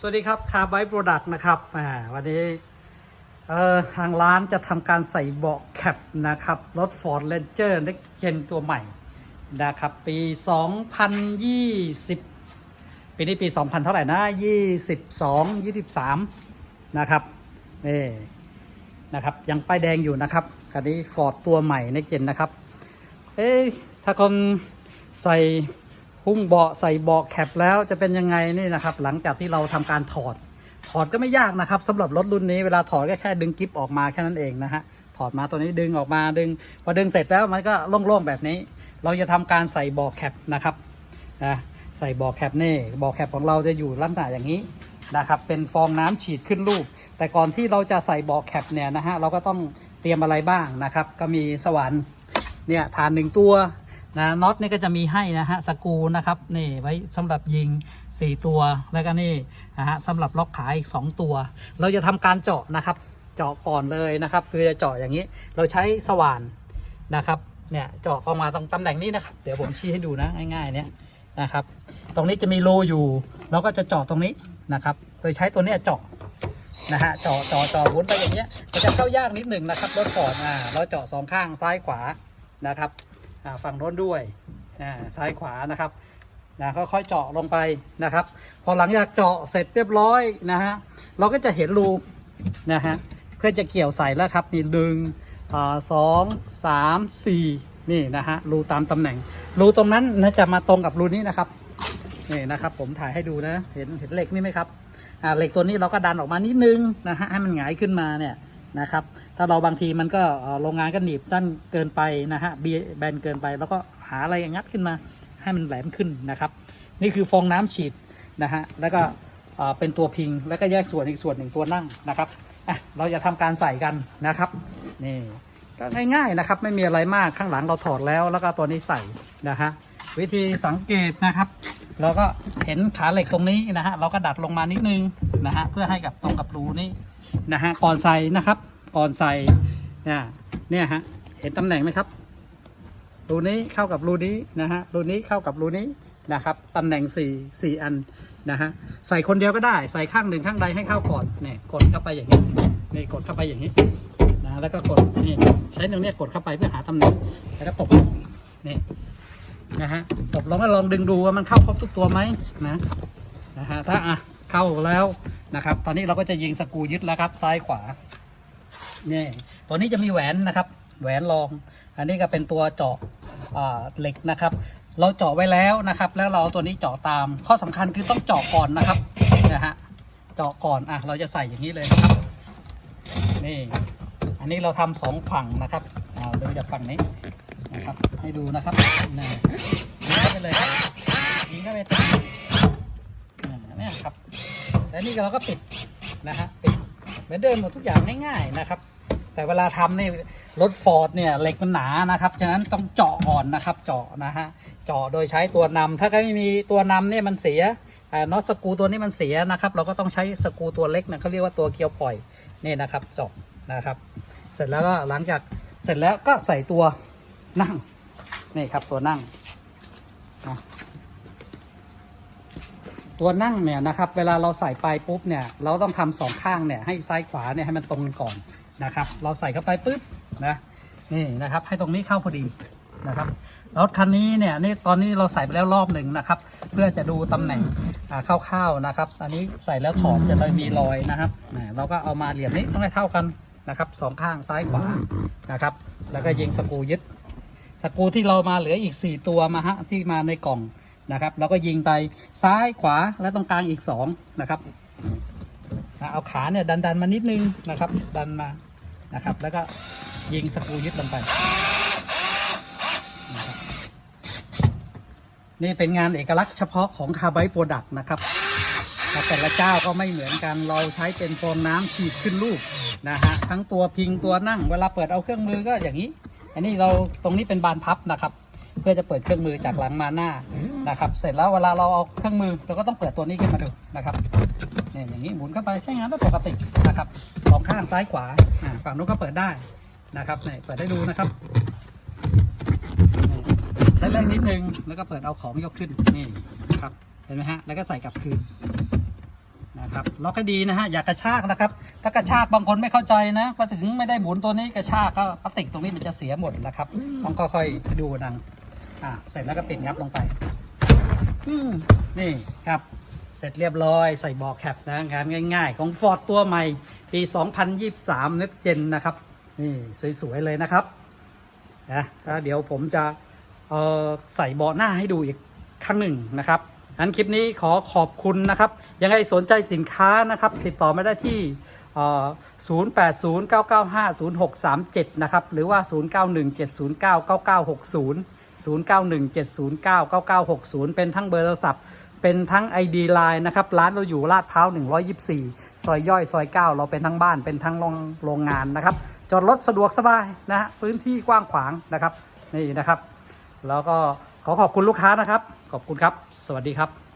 สวัสดีครับคาร์ไบโปรดักต์นะครับวันนี้เออทางร้านจะทำการใส่เบาะแคปนะครับรถ Ford Ranger Next Gen ตัวใหม่นะครับปี 2020 ปีนี้ปี 2000 เท่าไหร่นะ 22 23 นะครับนี่นะครับยังป้ายแดงอยู่นะครับคันนี้ Ford ตัวใหม่ Next Gen นะครับเอ๊ะถ้าคนใส่ หุ้มเบาะใส่เบาะแคปแล้วจะเป็นยังไงนี่นะครับ หลังจากที่เราทำการถอด ถอดก็ไม่ยากนะครับสำหรับรถรุ่นนี้เวลาถอดก็แค่ดึงกิ๊บออกมาแค่นั้นเองนะฮะถอดมาตัวนี้ดึงออกมาดึงพอดึงเสร็จแล้วมันก็โล่งๆแบบนี้ เราจะทำการใส่เบาะแคปนะครับนะใส่เบาะแคปนี่เบาะแคปของเราจะอยู่ลักษณะอย่างนี้นะครับเป็นฟองน้ำฉีดขึ้นรูป แต่ก่อนที่เราจะใส่เบาะแคปเนี่ยนะฮะเราก็ต้องเตรียมอะไรบ้างนะครับ ก็มีสว่านเนี่ยฐานหนึ่งตัว นะน็อตนี่ก็จะมีให้นะฮะสกูนะครับนี่ไว้สำหรับยิง 4 ตัวแล้วก็นี่นะฮะสำหรับล็อกขาอีก 2 ตัว เราจะทำการเจาะนะครับ เจาะก่อนเลยนะครับ คือจะเจาะอย่างนี้ เราใช้สว่านนะครับเนี่ยเจาะออกมาตรงตำแหน่งนี้นะครับ เดี๋ยวผมชี้ให้ดูนะง่ายๆเนี่ยนะครับ ตรงนี้จะมีรูอยู่ เราก็จะเจาะตรงนี้นะครับ โดยใช้ตัวนี้เจาะนะฮะเจาะเจาะเจาะวนไปอย่างเงี้ยมันจะเข้ายากนิดหนึ่งนะครับรถฟอร์ดอ่าเราเจาะสองข้างซ้ายขวานะครับ ฝั่งโน้นด้วยซ้ายขวานะครับนะค่อยๆเจาะลงไปนะครับ พอหลังจากเจาะเสร็จเรียบร้อยนะฮะเราก็จะเห็นรูนะฮะเพื่อจะเกี่ยวใส่แล้วครับนี่หนึ่งสองสามสี่นี่นะฮะรูตามตำแหน่ง รูตรงนั้นนะจะมาตรงกับรูนี้นะครับนี่นะครับ ผมถ่ายให้ดูนะเห็นเห็นเหล็กนี่ไหมครับอ่าเหล็กตัวนี้เราก็ดันออกมานิดนึงนะฮะให้มันหงายขึ้นมาเนี่ยนะครับ ถ้าเราบางทีมันก็โรงงานก็หนีบสั้นเกินไปนะฮะเบีแบนเกินไป แล้วก็หาอะไรงัดขึ้นมาให้มันแหลมขึ้นนะครับ นี่คือฟองน้ำฉีดนะฮะแล้วก็เป็นตัวพิงแล้วก็แยกส่วนอีกส่วนหนึ่งตัวนั่งนะครับอะเราจะทำการใส่กันนะครับนี่ก็ง่ายๆนะครับ ไม่มีอะไรมากข้างหลังเราถอดแล้ว แล้วก็ตัวนี้ใส่นะฮะวิธีสังเกตนะครับเราก็เห็นขาเหล็กตรงนี้นะฮะเราก็ดัดลงมานิดนึงนะฮะเพื่อให้กับตรงกับรูนี้นะฮะก่อนใส่นะครับ ก่อนใส่เนี่ยเนี่ยฮะเห็นตำแหน่งไหมครับรูนี้เข้ากับรูนี้นะฮะรูนี้เข้ากับรูนี้นะครับตำแหน่งสี่สี่อันนะฮะใส่คนเดียวก็ได้ใส่ข้างหนึ่งข้างใดให้เข้าก่อนเนี่ยกดเข้าไปอย่างนี้นี่กดเข้าไปอย่างนี้นะแล้วก็กดนี่ใช้ตรงเนี้ยกดเข้าไปเพื่อหาตำแหน่งแล้วก็ตบนี่นะฮะตบลองก็ลองดึงดูว่ามันเข้าครบทุกตัวไหมนะนะฮะถ้าอะเข้าแล้วนะครับ ตอนนี้เราก็จะยิงสกูยึดแล้วครับซ้ายขวา นี่ตัวนี้จะมีแหวนนะครับ แหวนรอง อันนี้ก็เป็นตัวเจาะเหล็กนะครับ เราเจาะไว้แล้วนะครับ แล้วเราเอาตัวนี้เจาะตาม ข้อสำคัญคือต้องเจาะก่อนนะครับนะฮะเจาะก่อนอะเราจะใส่อย่างนี้เลยนะครับ นี่ อันนี้เราทำสองฝั่งนะครับเอาโดยจากฝั่งนี้นะครับ ให้ดูนะครับนี่ยิงเข้าไปเลยยิงเข้าไปตรงนี้อ่าเนี่ครับ แล้วนี่เราก็ปิดนะฮะปิดเหมือนเดิมหมดทุกอย่างง่ายๆนะครับ แต่เวลาทำนี่รถฟอร์ดเนี่ยเหล็กมันหนานะครับ ฉะนั้นต้องเจาะก่อนนะครับ เจาะนะฮะ เจาะโดยใช้ตัวนำถ้าไม่มีตัวนำเนี่ยมันเสียน็อตสกูตัวนี้มันเสียนะครับ เราก็ต้องใช้สกูตัวเล็กนะเขาเรียกว่าตัวเกียวปล่อยนี่นะครับเจาะนะครับ เสร็จแล้วก็หลังจากเสร็จแล้วก็ใส่ตัวนั่งนี่ครับตัวนั่งตัวนั่งเนี่ยนะครับ เวลาเราใส่ไปปุ๊บเนี่ย เราต้องทำสองข้างเนี่ยให้ซ้ายขวาเนี่ยให้มันตรงกันก่อน นะครับ เราใส่เข้าไปปุ๊บนะนี่นะครับ ให้ตรงนี้เข้าพอดีนะครับรถคันนี้เนี่ยนี่ตอนนี้เราใส่ไปแล้วรอบหนึ่งนะครับ เพื่อจะดูตำแหน่งอ่าคร่าวๆนะครับ อันนี้ใส่แล้วถอดจะเลยมีรอยนะครับอ่เราก็เอามาเหลี่ยมนี้ต้องให้เท่ากันนะครับสองข้างซ้ายขวานะครับ แล้วก็ยิงสกูยึดสกูที่เรามาเหลืออีก 4 ตัวมาฮะที่มาในกล่องนะครับเราก็ยิงไปซ้ายขวาและตรงกลางอีก2นะครับเอาขาเนี่ยดันดันๆมานิดนึงนะครับ ดันมา นะครับ แล้วก็ยิงสกรูยึดลงไปนี่เป็นงานเอกลักษณ์เฉพาะของคาร์ไบโปรดักต์นะครับแต่ละเจ้าก็ไม่เหมือนกัน เราใช้เป็นฟองน้ำฉีดขึ้นลูกนะฮะ ทั้งตัวพิงตัวนั่ง เวลาเปิดเอาเครื่องมือก็อย่างนี้ อันนี้เราตรงนี้เป็นบานพับนะครับ เพื่อจะเปิดเครื่องมือจากหลังมาหน้านะครับ เสร็จแล้วเวลาเราเอาเครื่องมือเราก็ต้องเปิดตัวนี้ขึ้นมาดูนะครับเนี่ยอย่างนี้หมุนเข้าไปใช้งานได้ปกตินะครับ สองข้างซ้ายขวาอ่าฝั่งนู้นก็เปิดได้นะครับเนี่ยเปิดได้ดูนะครับใช้แรงนิดนึงแล้วก็เปิดเอาของยกขึ้นนี่ครับเห็นไหมฮะแล้วก็ใส่กลับคืนนะครับล็อกให้ดีนะฮะอย่ากระชากนะครับ ถ้ากระชากบางคนไม่เข้าใจนะพอถึงไม่ได้หมุนตัวนี้กระชากก็พลาสติกตรงนี้มันจะเสียหมดนะครับต้องค่อยๆดูนังอ่าเสร็จแล้วก็ปิดงับลงไปอืนี่ครับ เสร็จเรียบร้อยใส่บอแคปนะงานง่ายๆ ของฟอร์ดตัวใหม่ ปี 2023 Next Gen นะครับ นี่สวยๆเลยนะครับนะเดี๋ยวผมจะเออใส่เบาะหน้าให้ดูอีกครั้งหนึ่งนะครับนั้นคลิปนี้ขอขอบคุณนะครับ ยังไงสนใจสินค้านะครับ ติดต่อมาได้ที่0809950637 นะครับ หรือว่า 0917099960 0917099960 เป็นทั้งเบอร์โทรศัพท์ เป็นทั้ง ID Line นะครับ ร้านเราอยู่ลาดพร้าว124 ซอยย่อย ซอย 9 เราเป็นทั้งบ้านเป็นทั้งโรงโรงงานนะครับ จอดรถสะดวกสบายนะฮะพื้นที่กว้างขวางนะครับนี่นะครับ แล้วก็ขอขอบคุณลูกค้านะครับ ขอบคุณครับ สวัสดีครับ